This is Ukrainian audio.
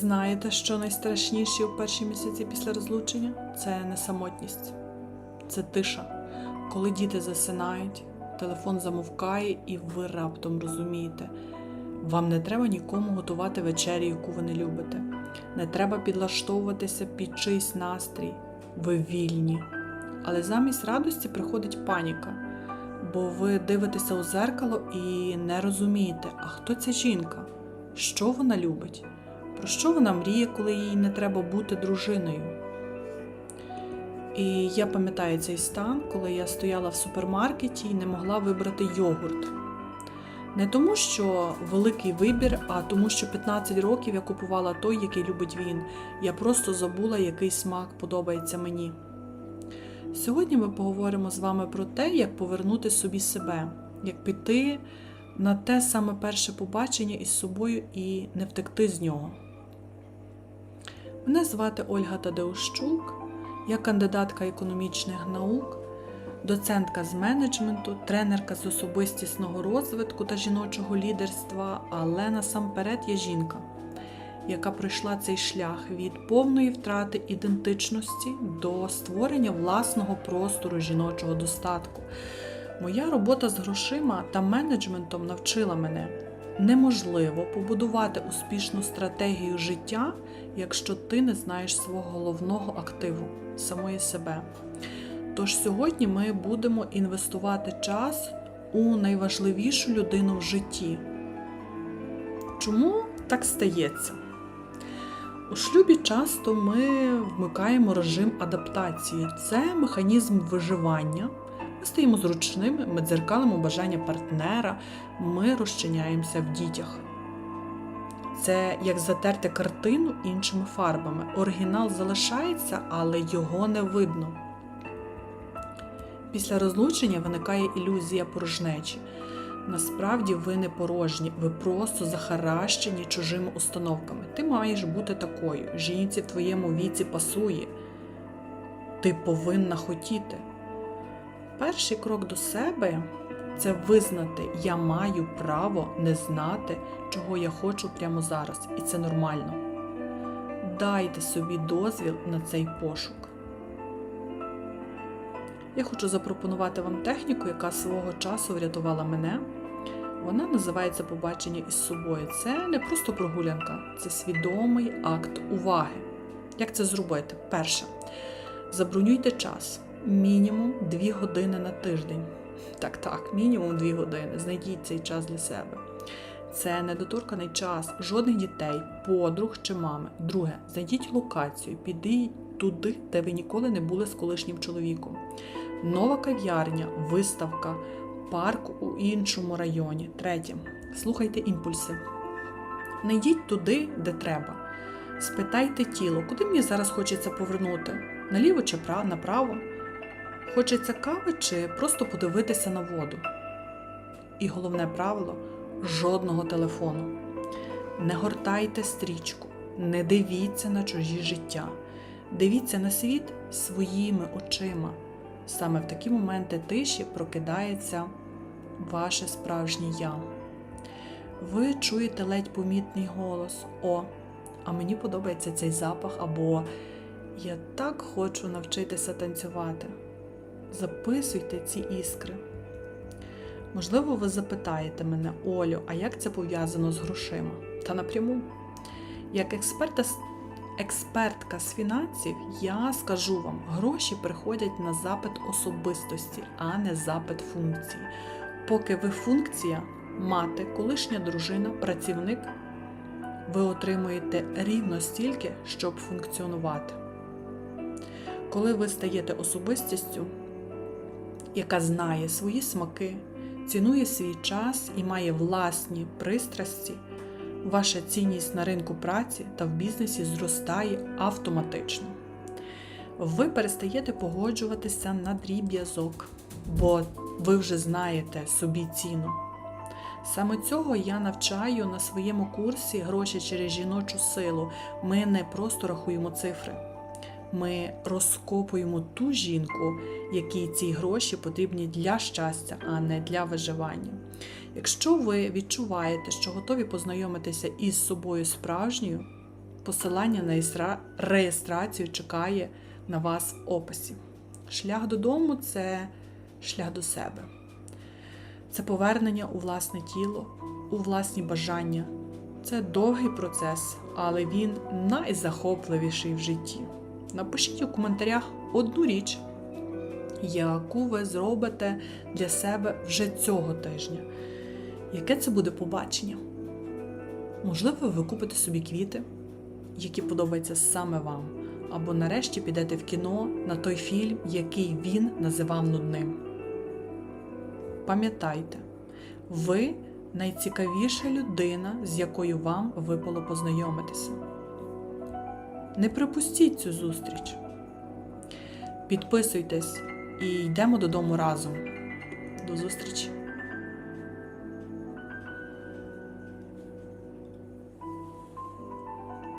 Знаєте, що найстрашніше у перші місяці після розлучення? Це не самотність, це тиша. Коли діти засинають, телефон замовкає, і ви раптом розумієте, вам не треба нікому готувати вечерю, яку ви не любите. Не треба підлаштовуватися під чийсь настрій. Ви вільні. Але замість радості приходить паніка, бо ви дивитеся у зеркало і не розумієте, а хто ця жінка, що вона любить. Про що вона мріє, коли їй не треба бути дружиною? І я пам'ятаю цей стан, коли я стояла в супермаркеті і не могла вибрати йогурт. Не тому, що великий вибір, а тому, що 15 років я купувала той, який любить він. Я просто забула, який смак подобається мені. Сьогодні ми поговоримо з вами про те, як повернути собі себе, як піти на те саме перше побачення із собою і не втекти з нього. Мене звати Ольга Тадеущук, я кандидатка економічних наук, доцентка з менеджменту, тренерка з особистісного розвитку та жіночого лідерства, але насамперед є жінка, яка пройшла цей шлях від повної втрати ідентичності до створення власного простору жіночого достатку. Моя робота з грошима та менеджментом навчила мене. Неможливо побудувати успішну стратегію життя, якщо ти не знаєш свого головного активу самої себе. Тож сьогодні ми будемо інвестувати час у найважливішу людину в житті. Чому так стається? У шлюбі часто ми вмикаємо режим адаптації. Це механізм виживання. Стаємо зручними, ми дзеркалимо бажання партнера, ми розчиняємося в дітях. Це як затерти картину іншими фарбами. Оригінал залишається, але його не видно. Після розлучення виникає ілюзія порожнечі. Насправді ви не порожні, ви просто захаращені чужими установками. Ти маєш бути такою. Жінці в твоєму віці пасує. Ти повинна хотіти. Перший крок до себе це визнати, я маю право не знати, чого я хочу прямо зараз, і це нормально. Дайте собі дозвіл на цей пошук. Я хочу запропонувати вам техніку, яка свого часу врятувала мене. Вона називається побачення із собою. Це не просто прогулянка, це свідомий акт уваги. Як це зробити? Перше, забронюйте час мінімум 2 години на тиждень. Так, так, мінімум 2 години. Знайдіть цей час для себе. Це недоторканий час, жодних дітей, подруг чи мами. Друге, знайдіть локацію, підіть туди, де ви ніколи не були з колишнім чоловіком. Нова кав'ярня, виставка, парк у іншому районі. Третє. Слухайте імпульси. Не туди, де треба. Спитайте тіло, куди мені зараз хочеться повернути? Наліво чи направо? Хочеться кави чи просто подивитися на воду. І головне правило жодного телефону. Не гортайте стрічку, не дивіться на чужі життя. Дивіться на світ своїми очима. Саме в такі моменти тиші прокидається ваше справжнє я. Ви чуєте ледь помітний голос О, а мені подобається цей запах, або Я так хочу навчитися танцювати. Записуйте ці іскри. Можливо, ви запитаєте мене, Олю, а як це пов'язано з грошима? Та напряму. Як експерта, експертка з фінансів, я скажу вам, гроші приходять на запит особистості, а не запит функції. Поки ви функція, мати, колишня дружина, працівник, ви отримуєте рівно стільки, щоб функціонувати. Коли ви стаєте особистістю, яка знає свої смаки, цінує свій час і має власні пристрасті, ваша цінність на ринку праці та в бізнесі зростає автоматично. Ви перестаєте погоджуватися на дріб'язок, бо ви вже знаєте собі ціну. Саме цього я навчаю на своєму курсі гроші через жіночу силу. Ми не просто рахуємо цифри. Ми розкопуємо ту жінку, якій ці гроші потрібні для щастя, а не для виживання. Якщо ви відчуваєте, що готові познайомитися із собою справжньою, Посилання на реєстрацію чекає на вас в описі. Шлях додому це шлях до себе. Це повернення у власне тіло, у власні бажання. Це довгий процес, але він найзахопливіший в житті. Напишіть у коментарях одну річ, яку ви зробите для себе вже цього тижня. Яке це буде побачення? Можливо, ви купите собі квіти, які подобаються саме вам, або нарешті підете в кіно на той фільм, який він називав нудним. Пам'ятайте, ви найцікавіша людина, з якою вам випало познайомитися. Не припустіть цю зустріч. Підписуйтесь і йдемо додому разом. До зустрічі!